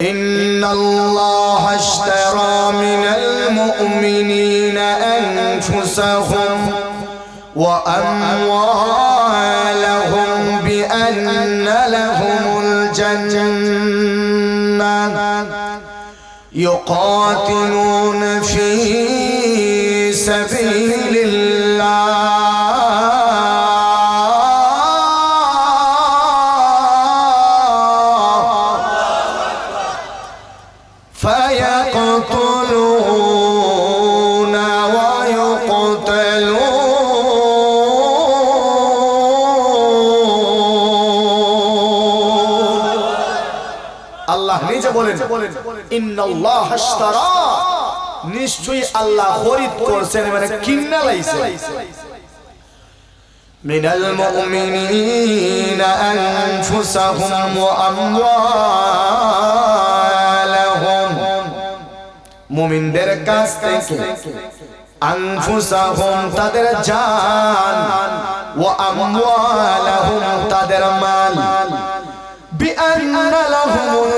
إن الله اشترى من المؤمنين أنفسهم وأموالهم بأن لهم الجنة. يقاتلون নিশ্চয়ই আল্লাহ খরিদ করছেন মানে কিন্না লাইছে من المؤمنين أنفسهم وأموالهم মুমিনদের কাছ থেকে আনফুসাহুম তাদের জান ওয়া আমওয়ালাহুম তাদের মাল বিআন্না লাহুমুল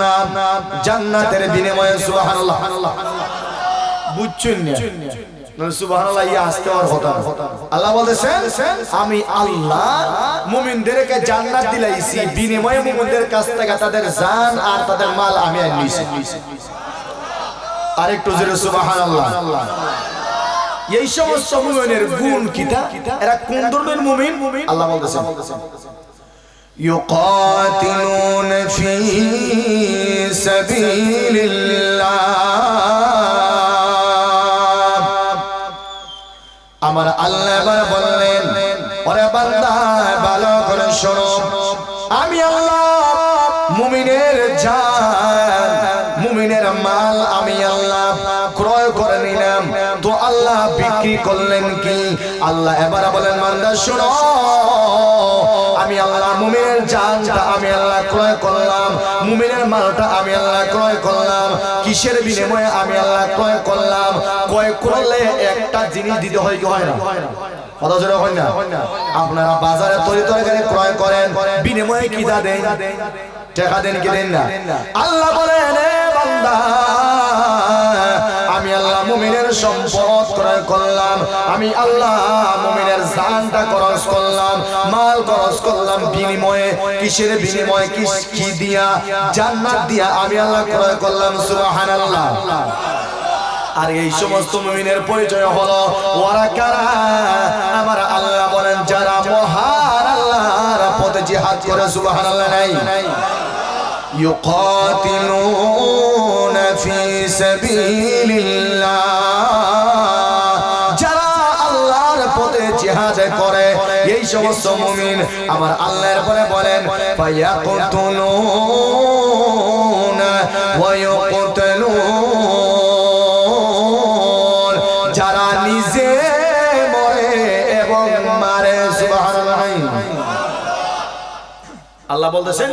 জান্নাত, জান্নাতের বিনিময়ে সুবহানাল্লাহ। বুঝছেন না? আমি আল্লাহ জান্নাত দিলাইছি, বিনিময়ে মুমিনদের কাছ থেকে তাদের জান আর তাদের মাল আমি আর আরেকটু জোরে এই সমস্ত মুমিনের গুণ কিটা এরা কোন ধরনের মুমিন? আল্লাহ বলতেছেন يقاتلون في سبيل الله আমার আল্লাহ এবার বললেন ওরে বান্দা ভালো করে শোনো আমি আল্লাহ মুমিনের জান মুমিনের মাল আমি আল্লাহ করলেন কি? আল্লাহ এবার বলেন, বান্দা, শোনো। আমি আল্লাহ মুমিনের জানটা আমি আল্লাহ ক্রয় করলাম। মুমিনের মালটা আমি আল্লাহ ক্রয় করলাম। কিসের বিনিময়ে আমি আল্লাহ ক্রয় করলাম? ক্রয় করলে একটা জিনিস দিতে হয় কি হয় না? আপনারা বাজারে তরি তরকারি ক্রয় করেন। বিনিময়ে কি দেন? টাকা দেন কি দেন না? আল্লাহ বলেন বান্দা মুমিনের সম্পদ ক্রয় করলাম। আমি আল্লাহ মুমিনের জানটা খরচ করলাম, মাল খরচ করলাম বিনিময়ে, কিসের বিনিময়ে কিস কি দিয়া, জান্নাত দিয়া আমি আল্লাহ ক্রয় করলাম, সুবহানাল্লাহ। আর এই সমস্ত মুমিনের পরিচয় হলো ওরা কারা? আমার আল্লাহ বলেন, যারা মহান আল্লাহর পথে জিহাদ করে, সুবহানাল্লাহ, নাই। يقاتلون في سبيل الله যারা আল্লাহর পথে জিহাদ করে এই সমস্ত মুমিন আমার আল্লাহর পরে বলেন ফায়াকুতুলুন ওয়া ইউকতালুন যারা নিজে মরে এবং মারে সুবহানাল্লাহ আল্লাহ বলতেছেন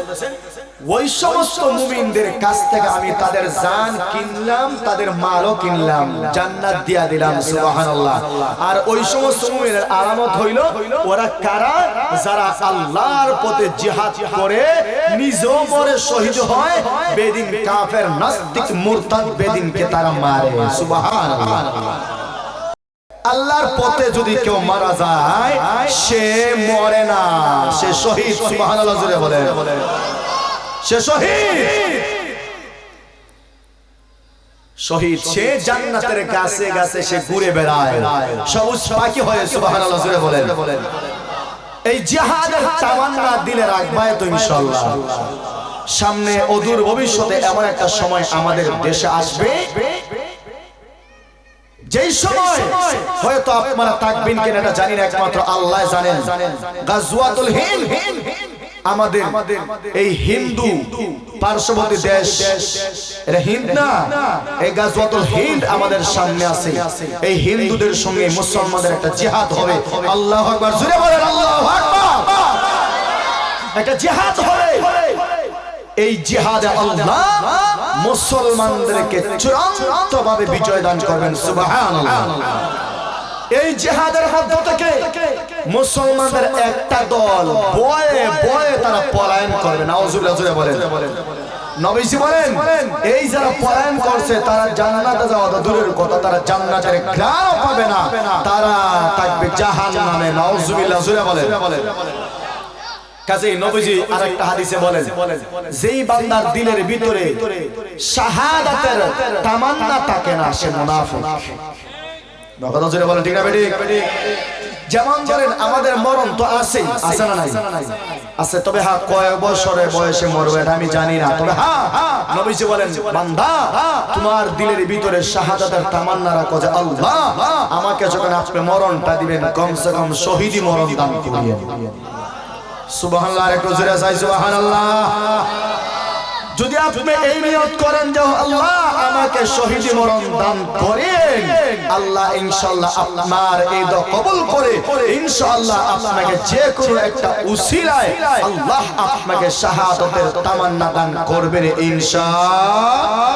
ওই সমস্ত মুমিনদের কাছ থেকে আমি তাদের জান কিনলাম, তাদের মালও কিনলাম, জান্নাত দিয়া দিলাম, সুবহানাল্লাহ। আর ওই সমস্ত মুমিনের আলামত হইল, ওরা কারা? যারা আল্লাহর পথে জিহাদ করে, নিজেও মরে, শহীদ হয়, বেদিন কাফের নাস্তিক মুরতাদ বেদিনকে তারা মারে, সুবহানাল্লাহ। আল্লাহর পথে যদি কেউ মারা যায়, সে মরে না, সে শহীদ, সুবহানাল্লাহ জুড়ে বলে সে শহীদ। শহীদ সে জান্নাতের গাছে গাছে সে ঘুরে বেড়ায়। সবুজ পাখি হয়ে সুবহানাল্লাহ জুড়ে বলেন। এই জিহাদের তামান্না দিলে রাখবায় তো ইনশাআল্লাহ। সামনে অদূর ভবিষ্যতে এমন একটা সময় আমাদের দেশে আসবে। যেই সময় হয়তো আপনারা তাকবিন কেন এটা জানি না একমাত্র আল্লাহ জানেন। গাজওয়াতুল হিন্দ। আমাদের এই হিন্দু পার্শ্ববর্তী দেশ, এটা হিন্দ না? এই গাজওয়াতুল হিন্দ আমাদের সামনে আছে। এই হিন্দুদের সঙ্গে মুসলমানদের একটা জিহাদ হবে। আল্লাহু আকবার। জোরে বলেন, আল্লাহু একটা জিহাদ হবে। এই জিহাদে আল্লাহ মুসলমানদেরকে চূড়ান্ত ভাবে বিজয় দান করবেন। সুবহানাল্লাহ। এই জিহাদের মধ্য থেকে মুসলমানদের একটা দল। বয়ে বয়ে তারা পলায়ন করবে। নাউজুবিল্লাহ জুড়ে বলেন। নবীজি বলেন, এই যারা পলায়ন করছে, তারা জান্নাতে যাওয়া দূরের কথা। তারা জান্নাতের ঘ্রাণ পাবে না। তারা থাকবে জুরে বলেন। কাজে নবীজি আরেকটা হাদিসে বলেন, যেই বান্দার দিলের ভিতরে শাহাদাতের তামান্না থাকে না, সে মুনাফিক। যেমন ধরেন আমাদের মরণ তো আছে আছে না নাই? আছে, তবে হ্যাঁ কয়েক বয়সে মরবে আমি জানি না, তবে হ্যাঁ নবীজি বলেন, বান্দা, তোমার দিলের ভিতরে শাহাদাতের তামান্না রাখো যে আল্লাহ আমাকে যখন আপনি মরণটা দিবেন, কমসে কম শহীদি মরণ দান করিয়ে সুবহানাল্লাহ একটু জোরে চাই, সুবহানাল্লাহ। যদি আপনি এই নিয়ত করেন যে আল্লাহ আমাকে শহীদি মরণ দান করেন, আল্লাহ ইনশাআল্লাহ আপনার এই দোয়া কবুল করে, ইনশাআল্লাহ আপনাকে যে কোনো একটা উসিলায় আল্লাহ আপনাকে শাহাদাতের তামান্না দান করবেন ইনশাআল্লাহ।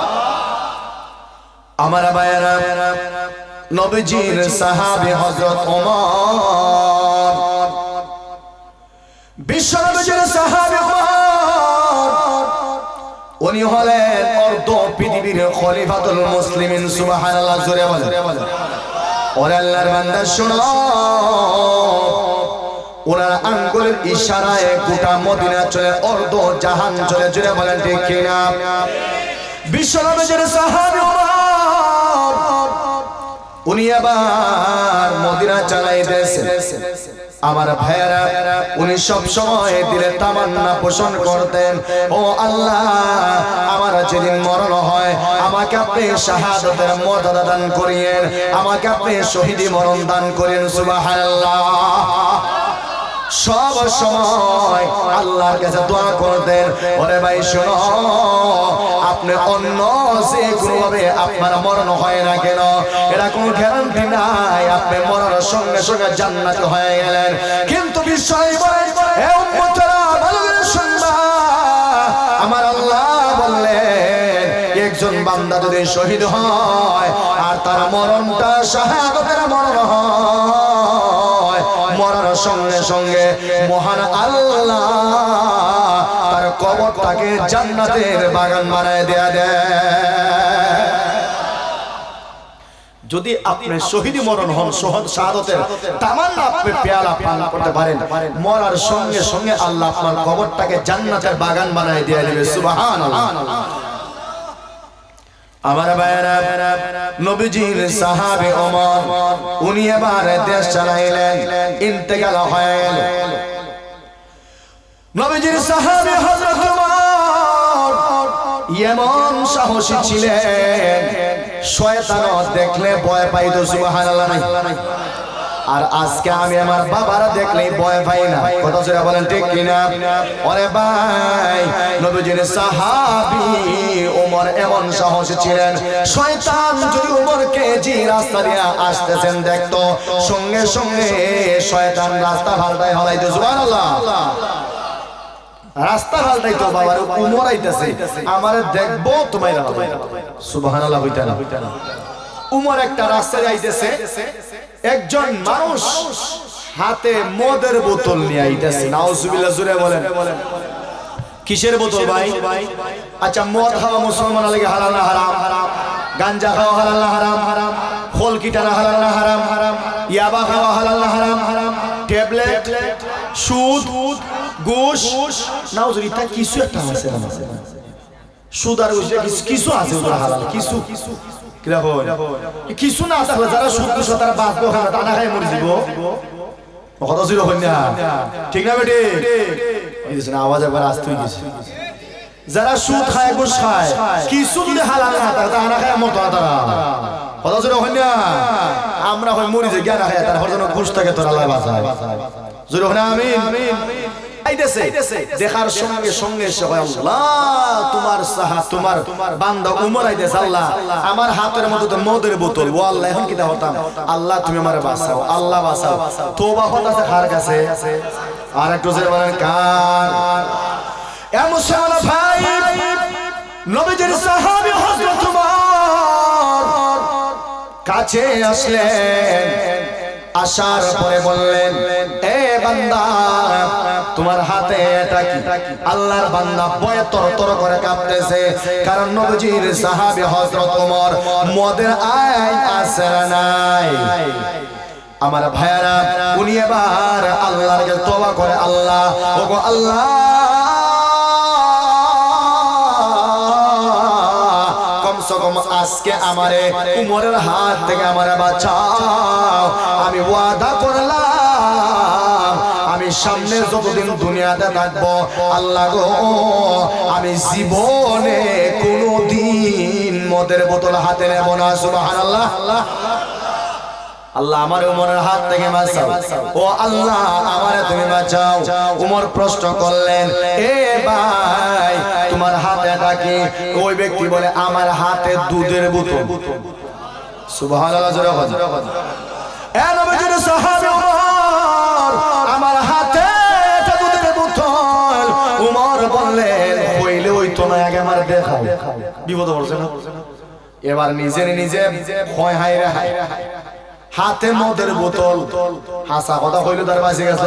আমার ভাইয়েরা, নবীজির সাহাবী হযরত ওমর বিশ্বনবীজির সাহাবী উনি হলেন অর্ধ পৃথিবীর খলিফাতুল জোরে বলেন। ওরে আল্লাহর বান্দা, শুনো। ওনার আঙ্গুলের ইশারায় গোটা মদিনা চলে, অর্ধ জাহান চলে জুড়ে বলেন ঠিক কিনা? বিশ্বনবীজির সাহাবী উনি আবার মদিনা চালাইতেছেন। আমার ভাইয়েরা, উনি সব সময় দিলে তামান্না পোষণ করতেন। ও আল্লাহ, আমার যেদিন মরণ হয়, আমাকে আপনি শাহাদতের মর্যাদা দান করিয়েন, আমাকে আপনি শহীদি মরণ দান করেন সুবহানাল্লাহ। সব সময় আল্লাহর কাছে দোয়া করতেন। ওরে ভাই, শোনো, আপনি অন্য যে কোনোভাবে আপনার মরণ হয় না কেন? এটা কোনো গ্যারান্টি নাই, আপনি মরার সঙ্গে সঙ্গে জান্নাত হয়ে গেলেন। কিন্তু বিষয় বলেন ভালো করে শুনবা। আমার আল্লাহ বললেন, একজন বান্দা যদি শহীদ হয়, আর তার মরণটা শাহাদতের মরণ হয় মরার সঙ্গে সঙ্গে মহান আল্লাহ তার কবরটাকে জান্নাতের বাগান বানায় দেয়া দেয়। যদি আপনি শহীদ মরণ হন সহদ শাহাদতের তামান্না আপনি পেয়ালা পান করতে পারেন। মরার সঙ্গে সঙ্গে আল্লাহ আপনার কবরটাকে জান্নাতের বাগান বানায় দিয়ে দেবে। সুবহানাল্লাহ। আমার বায়রা নবীজির সাহাবী ওমর, উনি এবার দেশ চালাইলেন, ইন্তেকাল হয়ে গেল। নবীজির সাহাবী হযরত ওমর এমন সাহসী ছিলেন শয়তান দেখলে ভয় পাইতো, সুবহানাল্লাহ। নাই আর আজকে আমি আমার বাবারা দেখলে ভয় পাই না। কত জোরে বলেন, ঠিক কিনা? ওরে ভাই, নবীজির সাহাবী ওমর এমন সাহসী ছিলেন। শয়তান যদি ওমরকে জি রাস্তা দিয়ে আসতেছেন, দেখতো সঙ্গে সঙ্গে শয়তান রাস্তা পাল্টায় হলাইতো, সুবহানাল্লাহ। রাস্তা পাল্টাই তো বাবার উমর আইতেছে। আমারে দেখব, তোমায় সুবহানাল্লাহ হইতা না উমর একটা রাস্তায় যাইতেছে একজন মানুষ হাতে মদের বোতল নিয়ে আইতেছে। নাউজুবিল্লাহ জুড়ে বলেন। কিসের বোতল ভাই? আচ্ছা মদ খাওয়া মুসলমান লাগে হালাল না হারাম? গাঞ্জা খাওয়া হালাল না হারাম? হারাম খোল কিটানা হালাল না হারাম? হারাম ইয়াবা খাওয়া হালাল না হারাম? হারাম ট্যাবলেট, সুদ, ঘুষ। নাউজুর ইতা কিছু একটা আছে সুদ আর ঘুষ কিছু- কিছু আছে হালাল। কিছু হয়? কিছু না যারা তারা খাই মরে যাব কথা ছিল ঠিক না বেটে? আওয়াজ একবার আসতে গেছে। যারা সুদ খায় ঘুষ খায় কিছু যদি হালাল না থাকে টানা খায় মরতো না তারা কথা ছিল না। আমরা হয় মরি যে, জ্ঞান খায় তারা হরজন ঘুষ থাকে, তোর আল্লাহ বাঁচায়। জোরে আমিন। আইতেছে দেখার সঙ্গে সঙ্গে আল্লাহ তোমার সাহা তোমার বান্দা উমর আইতেছে আল্লাহ। আমার হাতের মধ্যে তো মদের বোতল। ও আল্লাহ এখন কিটা হতাম? আল্লাহ তুমি আমার বাঁচাও আল্লাহ বাঁচাও। তোবা হতাছে কার কাছে। আর একটু জোরে বলেন কার? এ ভাই নবীজির সাহাবী হযরত উমর কাছে আসলেন আসার পরে বললেন এ বান্দা। তোমার হাতে এটা কি? আল্লাহর বান্দা করে কাঁপতেছে। কারণ নবীজির মদের আছে নাই। আমার ভাইয়ারা, উনি এবার আল্লাহর কাছে করে, আল্লাহ, ওগো আল্লাহ কম আজকে আমারে উমরের হাত থেকে আমারে বাঁচাও। আমি ওয়াদা করলাম। সামনে যতদিন দুনিয়াতে থাকব, আল্লাহ গো, আমি জীবনে কোনোদিন মদের বোতল হাতে নেব না, সুবহানাল্লাহ। আল্লাহ আল্লাহ আমার উমরের হাত থেকে বাঁচাও। ও আল্লাহ, আমারে তুমি বাঁচাও। উমর প্রশ্ন করলেন, এ ভাই, তোমার হাতে এটা কি? ওই ব্যক্তি বলে, আমার হাতে দুধের বোতল। সুবহানাল্লাহ, জোরে বল। এ নবীজির সাহাবী না? এবার নিজে নিজে হয় রে হাতে মদের বোতল। হাসা কথা কইলো তার বাসে গেছে।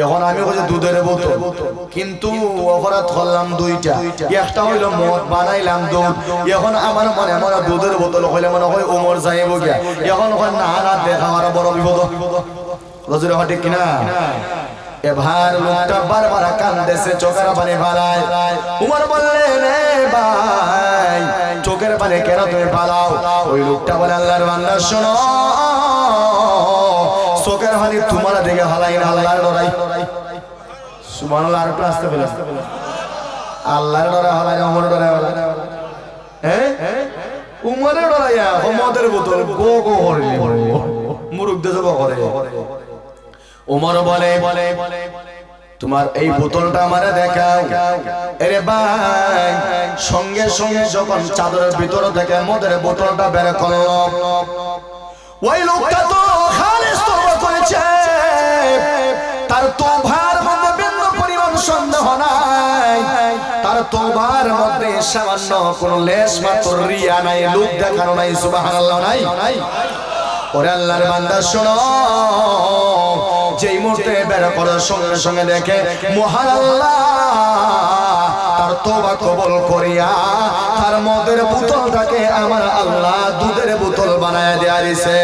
এখন আমি কইছি দুধের বোতল। কিন্তু অপরাধ করলাম দুইটা। একটা হইল মদ, বানাইলাম দুধ। এখন আমার মনে মনে দুধের বোতল হইলে মনে হয় যাইব গিয়া। এখন না না, দেখা আমার বড় বিপদ। রজুরে হটে কিনা? লোকটা বারবার কান্দেছে, চোখের পানি ফালায়। উমর বললেন, "এ ভাই, চোখের পানি কেন তুমি ফালাও? ওই লোকটা বলে, আল্লাহর বান্দা, শোনো, চোখের পানি তোমার দিকে হালাই না, আল্লাহর সুবহানাল্লাহ আর একটু আসতে পেলে আল্লাহর ডরা হালাই না উমর ডরা হালাই হ্যাঁ উমরের ডরাইয়া হোমদের বোতল গো গো করে মুরুক দেশ করে উমর বলে তোমার এই বোতলটা আমারে দেখাও। এরে ভাই সঙ্গে সঙ্গে যখন চাদরের ভিতর থেকে মদের বোতলটা বের করল ওই লোকটা তো খালিস তওবা করেছে। তার তোভার মধ্যে বিন্দু পরিমাণ সন্দেহ নাই। তার তোভার মধ্যে সামান্য কোন লেশ মাত্র রিয়া নাই লোক দেখানো নাই সুবহানাল্লাহ নাই। ওরে আল্লাহর বান্দা শোনো। যেই মুহূর্তে বের করার সঙ্গে সঙ্গে দেখে মহান আল্লাহ তার তোবা কবল করিয়া, তার মদের বোতলটাকে আমার আল্লাহ দুধের বোতল বানায় দেয়া দিছে।